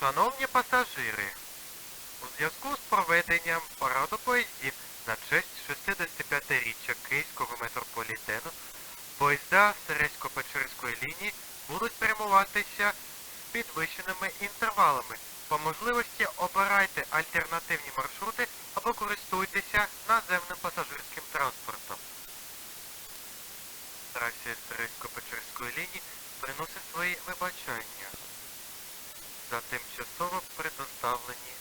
Шановні пасажири, у зв'язку з проведенням параду поїздів на честь 65-річчя Київського метрополітену, поїзда Сересько-Печерської лінії будуть прямуватися з підвищеними інтервалами. По можливості обирайте альтернативні маршрути або користуйтеся наземним пасажирським транспортом. Трасі Сересько-Печерської лінії приносить свої вибачання за тимчасово предоставлені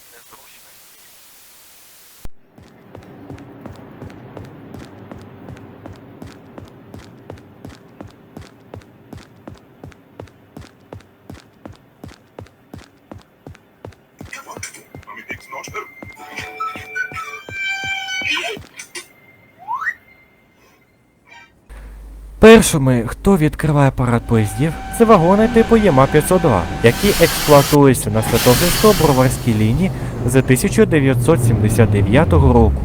Першими, хто відкриває парад поїздів, це вагони типу ЄМА-502, які експлуатуються на Святошинсько-Броварській лінії з 1979 року.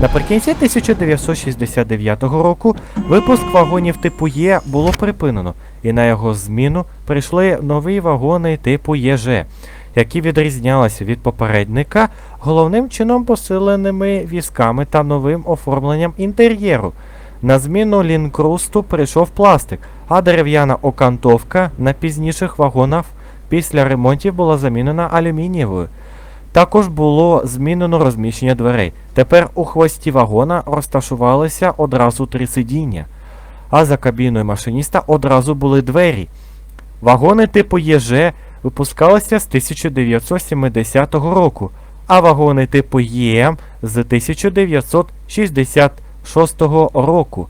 Наприкінці 1969 року випуск вагонів типу Є було припинено, і на його зміну прийшли нові вагони типу ЄЖ, які відрізнялися від попередника головним чином посиленими візками та новим оформленням інтер'єру. На зміну лінкрусту прийшов пластик, а дерев'яна окантовка на пізніших вагонах після ремонтів була замінена алюмінієвою. Також було змінено розміщення дверей. Тепер у хвості вагона розташувалися одразу три сидіння, а за кабіною машиніста одразу були двері. Вагони типу ЄЖ випускалися з 1970 року, а вагони типу ЄМ з 1966 року.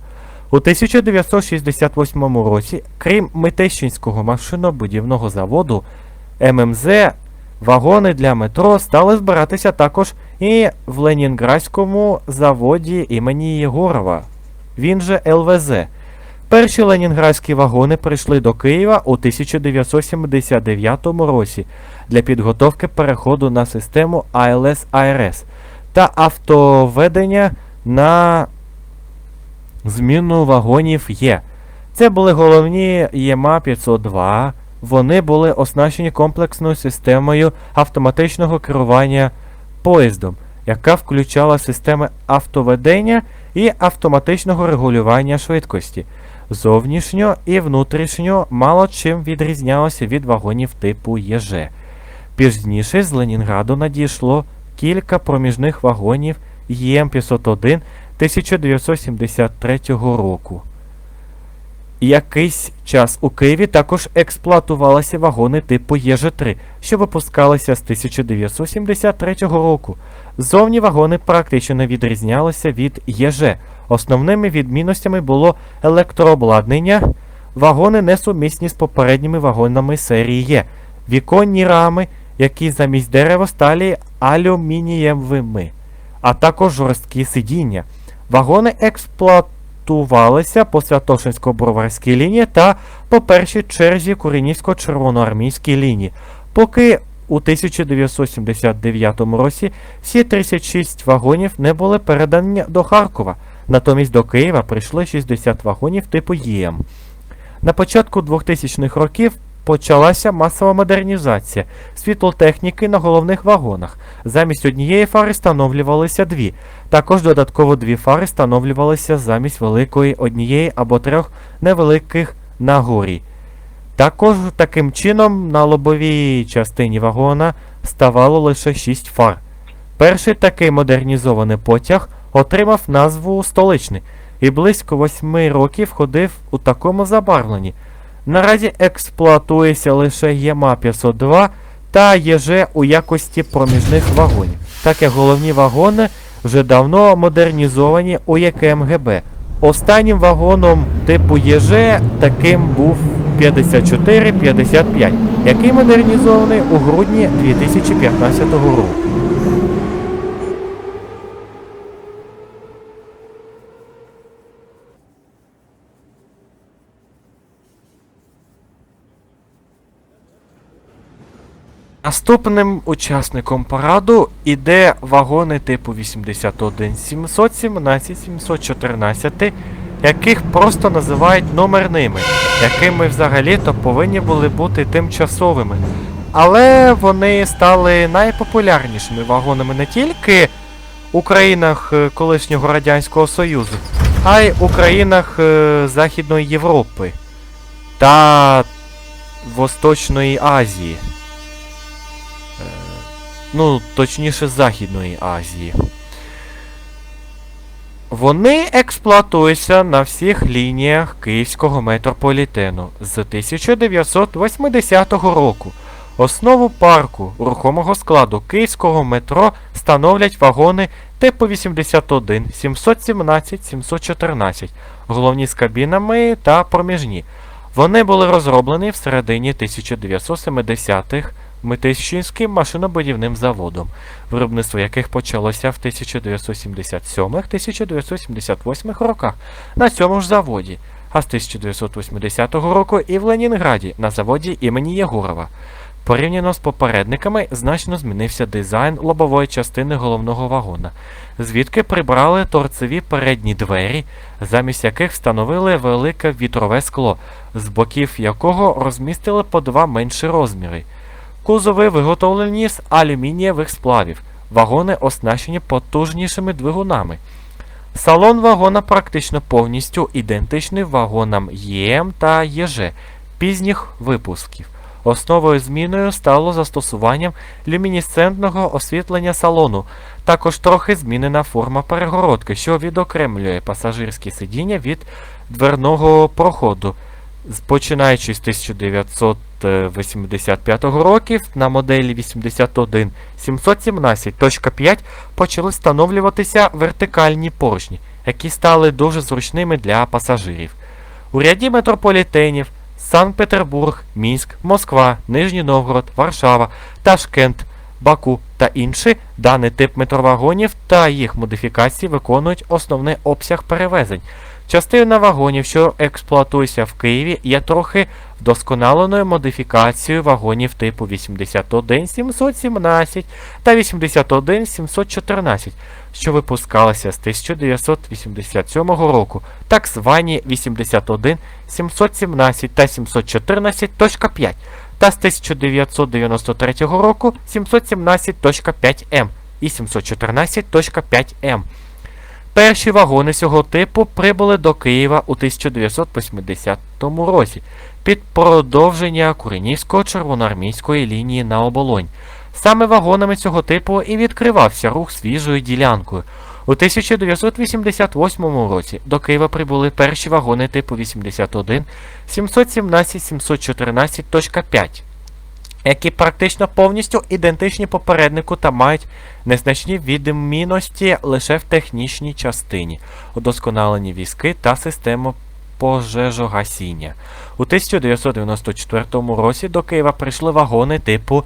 У 1968 році, крім Митещинського машинобудівного заводу ММЗ, вагони для метро стали збиратися також і в Ленінградському заводі імені Єгорова, він же ЛВЗ. Перші ленінградські вагони прийшли до Києва у 1979 році для підготовки переходу на систему АЛС-АРС та автоведення на зміну вагонів Є. Це були головні ЄМА 502. Вони були оснащені комплексною системою автоматичного керування поїздом, яка включала системи автоведення і автоматичного регулювання швидкості. Зовнішньо і внутрішньо мало чим відрізнялося від вагонів типу ЄЖ. Пізніше з Ленінграду надійшло кілька проміжних вагонів ЄМ-501 1973 року. Якийсь час у Києві також експлуатувалися вагони типу ЄЖ-3, що випускалися з 1973 року. Зовні вагони практично не відрізнялися від ЄЖ. Основними відмінностями було електрообладнання, вагони несумісні з попередніми вагонами серії Є, віконні рами, які замість дерева стали алюмінієвими, а також жорсткі сидіння. Вагони експлуатувалися по Святошинсько-Броварській лінії та по першій черзі Куренівсько-Червоноармійській лінії, поки у 1979 році всі 36 вагонів не були передані до Харкова. Натомість до Києва прийшли 60 вагонів типу ЄМ. На початку 2000-х років почалася масова модернізація світлотехніки на головних вагонах. Замість однієї фари встановлювалися дві. Також додатково дві фари встановлювалися замість великої однієї або трьох невеликих на горі. Також таким чином на лобовій частині вагона ставало лише 6 фар. Перший такий модернізований потяг отримав назву столичний і близько 8 років ходив у такому забарвленні. Наразі експлуатується лише ЄМА 502 та ЄЖ у якості проміжних вагонів, так як головні вагони вже давно модернізовані у ЄКМГБ. Останнім вагоном типу ЄЖ таким був 54-55, який модернізований у грудні 2015 року. Наступним учасником параду іде вагони типу 81 717 714, яких просто називають номерними, якими взагалі-то повинні були бути тимчасовими. але вони стали найпопулярнішими вагонами не тільки у країнах е, колишнього Радянського Союзу, а й у країнах е, Західної Європи та Восточної Азії. Ну, точніше, Західної Азії. Вони експлуатуються на всіх лініях Київського метрополітену з 1980 року. Основу парку рухомого складу Київського метро становлять вагони типу 81, 717, 714, головні з кабінами та проміжні. Вони були розроблені в середині 1970-х Митищинським машинобудівним заводом, виробництво яких почалося в 1977-1978 роках на цьому ж заводі, а з 1980 року і в Ленінграді на заводі імені Єгорова. Порівняно з попередниками значно змінився дизайн лобової частини головного вагона, звідки прибрали торцеві передні двері, замість яких встановили велике вітрове скло, з боків якого розмістили по два менші розміри. Кузови виготовлені з алюмінієвих сплавів, вагони оснащені потужнішими двигунами. Салон вагона практично повністю ідентичний вагонам ЄМ та ЄЖ пізніх випусків. Основою зміною стало застосуванням люмінесцентного освітлення салону. Також трохи змінена форма перегородки, що відокремлює пасажирські сидіння від дверного проходу. Починаючи з 1985 років на моделі 81 717.5 почали встановлюватися вертикальні поручні, які стали дуже зручними для пасажирів. У ряді метрополітенів Санкт-Петербург, Мінськ, Москва, Нижній Новгород, Варшава, Ташкент, Баку та інші даний тип метровагонів та їх модифікації виконують основний обсяг перевезень. Частина вагонів, що експлуатуються в Києві, є трохи вдосконаленою модифікацією вагонів типу 81 717 та 81 714, що випускалися з 1987 року, так звані 81 717 та 714.5 та з 1993 року 717.5М і 714.5М. Перші вагони цього типу прибули до Києва у 1980 році під продовження Куренівської червоноармійської лінії на оболонь. Саме вагонами цього типу і відкривався рух свіжою ділянкою. У 1988 році до Києва прибули перші вагони типу 81 717 714.5 які практично повністю ідентичні попереднику та мають незначні відмінності лише в технічній частині, удосконалені візки та систему пожежогасіння. У 1994 році до Києва прийшли вагони типу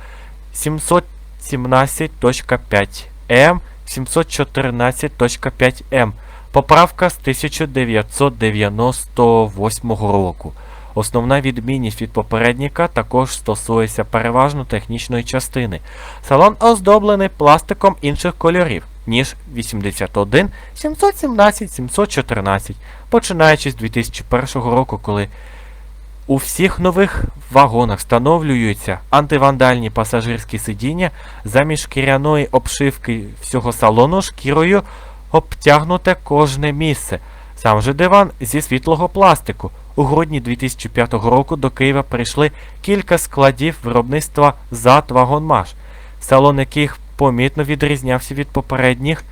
717.5М, 714.5М. Поправка з 1998 року. Основна відмінність від попередника також стосується переважно технічної частини. Салон оздоблений пластиком інших кольорів, ніж 81, 717, 714, починаючи з 2001 року, коли у всіх нових вагонах встановлюються антивандальні пасажирські сидіння замість шкіряної обшивки всього салону шкірою обтягнуте кожне місце. Сам же диван зі світлого пластику. У грудні 2005 року до Києва прийшли кілька складів виробництва ЗАТ Вагонмаш, салон яких помітно відрізнявся від попередніх.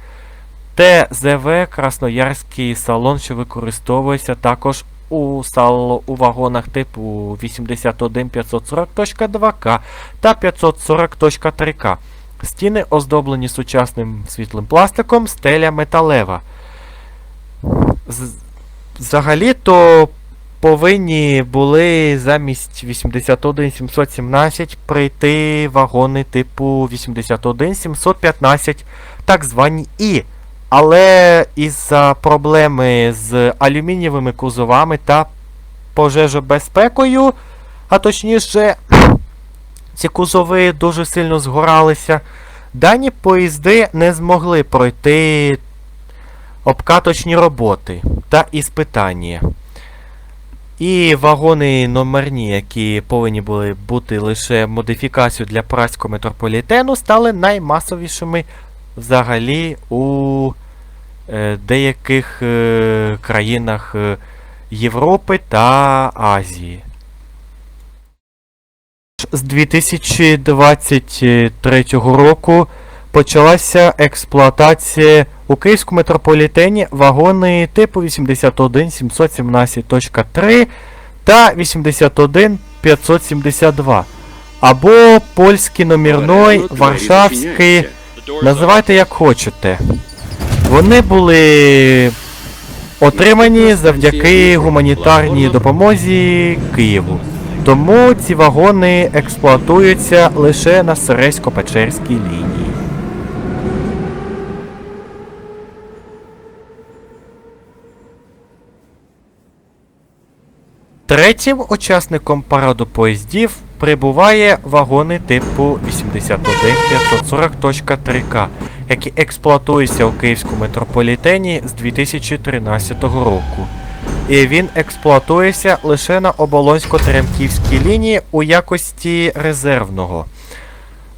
ТЗВ Красноярський салон, що використовується також у сало у вагонах типу 81 540.2К та 540.3К. Стіни оздоблені сучасним світлим пластиком, стеля металева. Взагалі-то повинні були замість 81 717 прийти вагони типу 81 715, так звані І. Але із-за проблеми з алюмінієвими кузовами та пожежобезпекою, а точніше, ці кузови дуже сильно згоралися, дані поїзди не змогли пройти обкаточні роботи та іспитання. І вагони номерні, які повинні були бути лише модифікацією для праського метрополітену, стали наймасовішими взагалі у е, деяких е, країнах е, Європи та Азії. З 2023 року почалася експлуатація у Київському метрополітені вагони типу 81 717.3 та 81 572 або польський номерной, варшавський, називайте як хочете. Вони були отримані завдяки гуманітарній допомозі Києву. Тому ці вагони експлуатуються лише на Сересько-Печерській лінії. Третім учасником параду поїздів прибуває вагони типу 81540.3К, які експлуатуються у Київському метрополітені з 2013 року. І він експлуатується лише на Оболонсько-Теремківській лінії у якості резервного.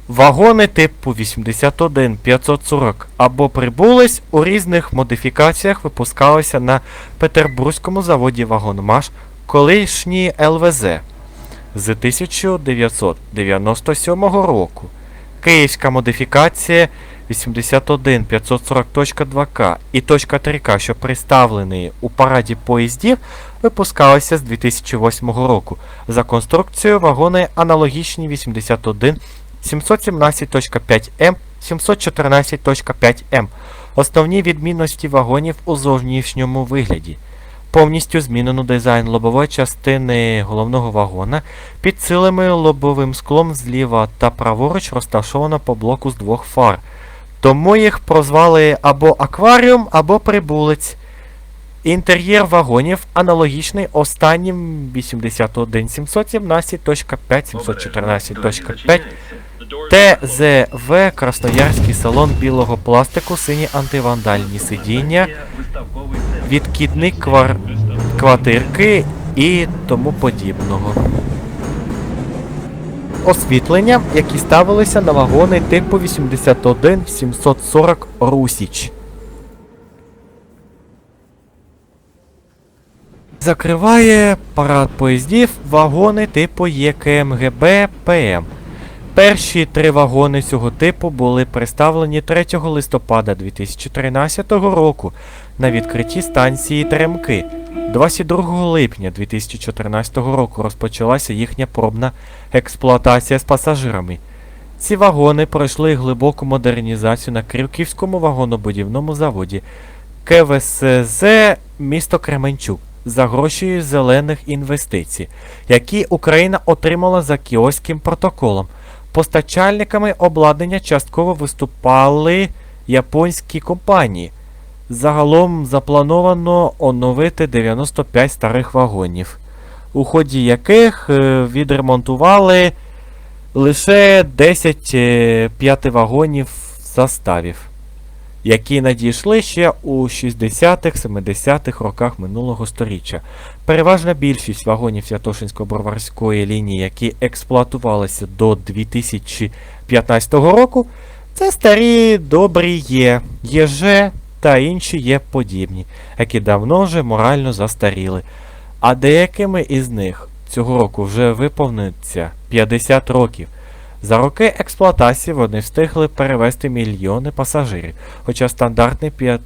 Вагони типу 81 540 або прибулись у різних модифікаціях випускалися на Петербурзькому заводі Вагонмаш колишній ЛВЗ з 1997 року. Київська модифікація 81 540.2К і .3К, що представлені у параді поїздів, випускалися з 2008 року. За конструкцією вагони аналогічні 81 717.5М, 714.5М. Основні відмінності вагонів у зовнішньому вигляді. Повністю змінено дизайн лобової частини головного вагона. Підсилими лобовим склом зліва та праворуч розташовано по блоку з двох фар. Тому їх прозвали або акваріум, або прибулець. Інтер'єр вагонів аналогічний останнім 81 717.5, 714.5 ТЗВ Красноярський салон білого пластику, сині антивандальні сидіння, відкидні квар... квартирки і тому подібного. Освітлення, які ставилися на вагони типу 81 740 Русіч. Закриває парад поїздів вагони типу ЄКМГБ ПМ. Перші три вагони цього типу були представлені 3 листопада 2013 року на відкритті станції Теремки. 22 липня 2014 року розпочалася їхня пробна експлуатація з пасажирами. Ці вагони пройшли глибоку модернізацію на Крюківському вагонобудівному заводі КВСЗ місто Кременчук за гроші зелених інвестицій, які Україна отримала за кіоським протоколом. Постачальниками обладнання частково виступали японські компанії. Загалом заплановано оновити 95 старих вагонів, у ході яких е, відремонтували лише 10 п'яти вагонів заставів, які надійшли ще у 60-х, 70-х роках минулого сторіччя. Переважна більшість вагонів Святошинсько-Броварської лінії, які експлуатувалися до 2015 року, це старі добрі є, ЄЖ та інші є подібні, які давно вже морально застаріли. А деякими із них цього року вже виповниться 50 років. За роки експлуатації вони встигли перевезти мільйони пасажирів, хоча стандартний 5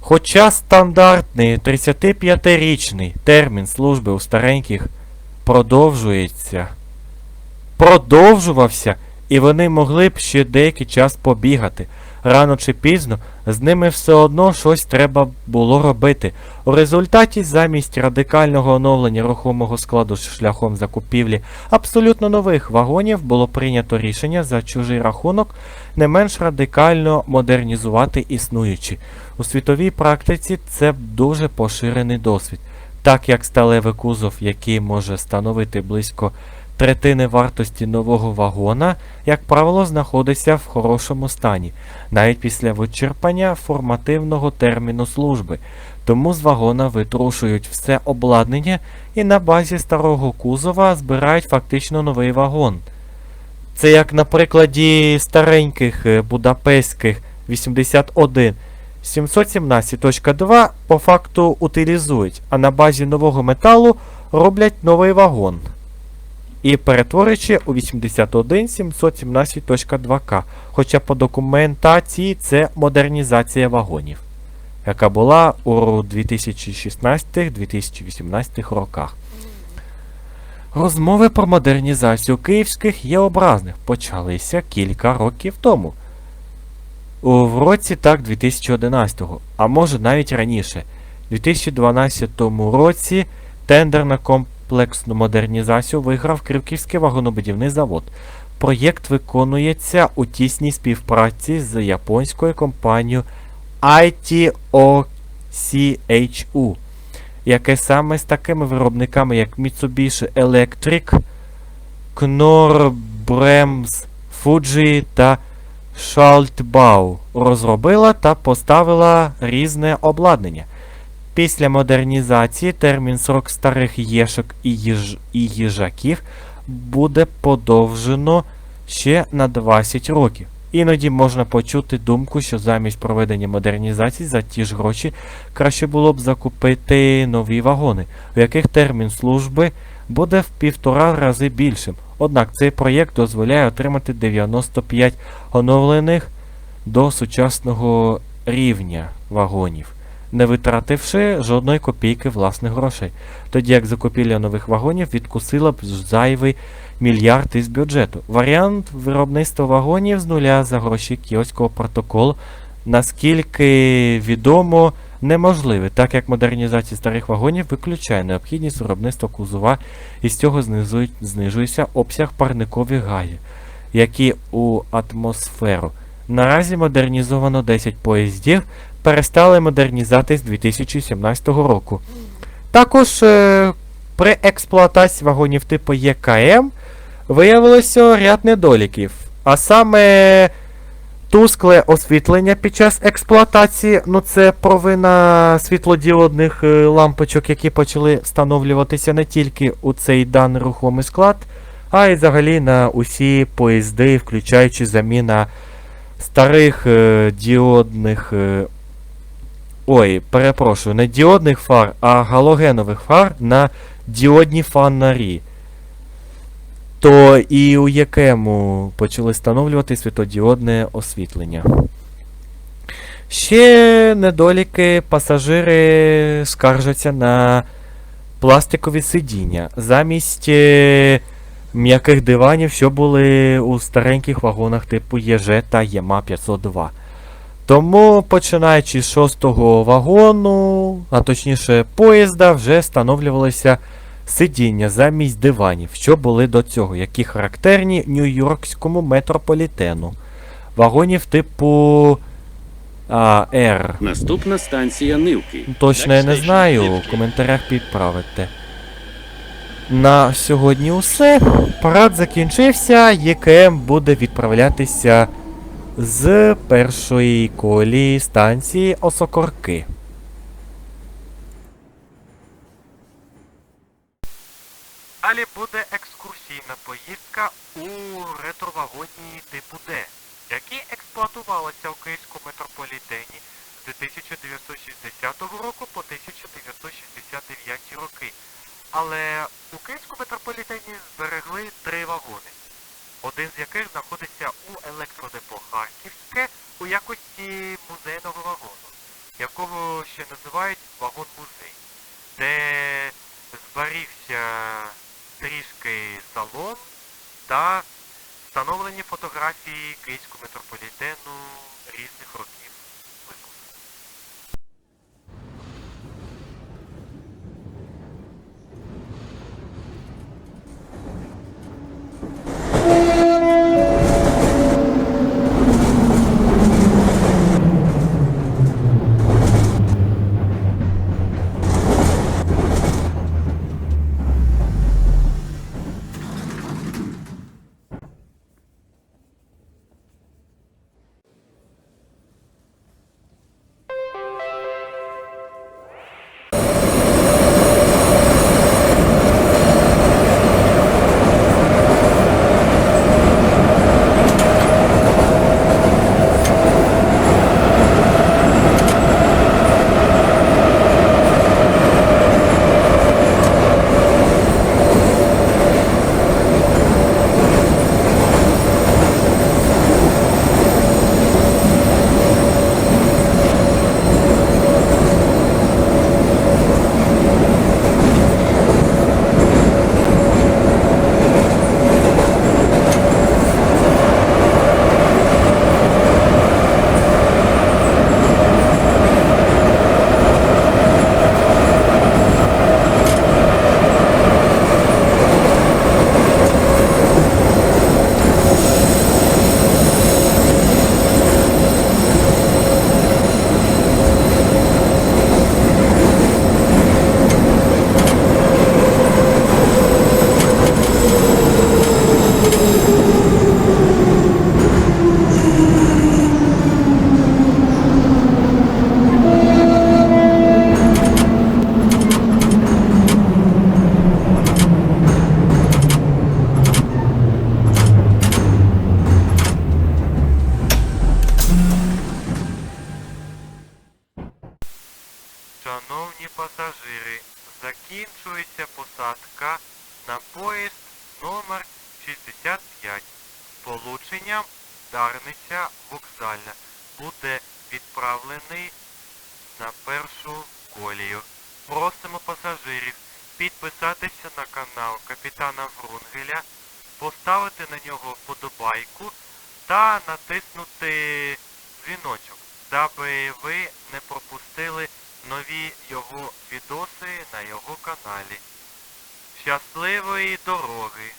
Хоча стандартний 35-річний термін служби у стареньких продовжується, продовжувався, і вони могли б ще деякий час побігати. Рано чи пізно з ними все одно щось треба було робити. У результаті замість радикального оновлення рухомого складу шляхом закупівлі абсолютно нових вагонів було прийнято рішення за чужий рахунок не менш радикально модернізувати існуючі. У світовій практиці це дуже поширений досвід, так як сталевий кузов, який може становити близько третини вартості нового вагона, як правило, знаходиться в хорошому стані, навіть після вичерпання формативного терміну служби. Тому з вагона витрушують все обладнання і на базі старого кузова збирають фактично новий вагон. Це як на прикладі стареньких будапештських 81 717.2 по факту утилізують, а на базі нового металу роблять новий вагон. І перетворюючи у 81 717.2К. Хоча по документації це модернізація вагонів, яка була у 2016-2018 роках. Розмови про модернізацію київських є образних почалися кілька років тому. У році так 2011-го, а може навіть раніше. У 2012 році тендер на комплексну модернізацію виграв Кривківський вагонобудівний завод. Проєкт виконується у тісній співпраці з японською компанією ITOCHU, яке саме з такими виробниками, як Mitsubishi Electric, Knorr-Bremse, Fuji та Schaltbau розробила та поставила різне обладнання. Після модернізації термін срок старих єшок і, їж... і їжаків буде подовжено ще на 20 років. Іноді можна почути думку, що замість проведення модернізації за ті ж гроші краще було б закупити нові вагони, у яких термін служби буде в півтора рази більшим. Однак цей проєкт дозволяє отримати 95 оновлених до сучасного рівня вагонів, не витративши жодної копійки власних грошей, тоді як закупівля нових вагонів відкусила б зайвий мільярд із бюджету. Варіант виробництва вагонів з нуля за гроші Кіотського протоколу, наскільки відомо, неможливий, так як модернізація старих вагонів виключає необхідність виробництва кузова і з цього знижується обсяг парникових газів, які у атмосферу. Наразі модернізовано 10 поїздів, перестали модернізати з 2017 року. Також е, при експлуатації вагонів типу ЄКМ виявилося ряд недоліків, а саме тускле освітлення під час експлуатації, ну це провина світлодіодних е, лампочок, які почали встановлюватися не тільки у цей даний рухомий склад, а й взагалі на усі поїзди, включаючи заміна старих е, діодних. Ой, перепрошую, не діодних фар, а галогенових фар на діодні фонарі. То і у якому почали встановлювати світодіодне освітлення. Ще недоліки пасажири скаржаться на пластикові сидіння замість е, м'яких диванів, що були у стареньких вагонах типу ЄЖ та ЄМА 502. Тому, починаючи з шостого вагону, а точніше поїзда, вже встановлювалися сидіння замість диванів, що були до цього, які характерні Нью-Йоркському метрополітену. Вагонів типу а, R. Наступна станція Нивки. Точно я не знаю, Нивки. коментарях підправите. На сьогодні усе. Парад закінчився, ЄКМ буде відправлятися з першої колії станції Осокорки. Далі буде екскурсійна поїздка у ретровагоні типу Д, які експлуатувалися у Київському метрополітені з 1960 року по 1969 роки. Але у Київському метрополітені зберегли три вагони, один з яких знаходиться у електродепо Харківське у якості музейного вагону, якого ще називають вагон-музей, де зберігся трішки салон та встановлені фотографії Київського Врунгеля, поставити на нього вподобайку та натиснути дзвіночок, даби ви не пропустили нові його відоси на його каналі. Щасливої дороги!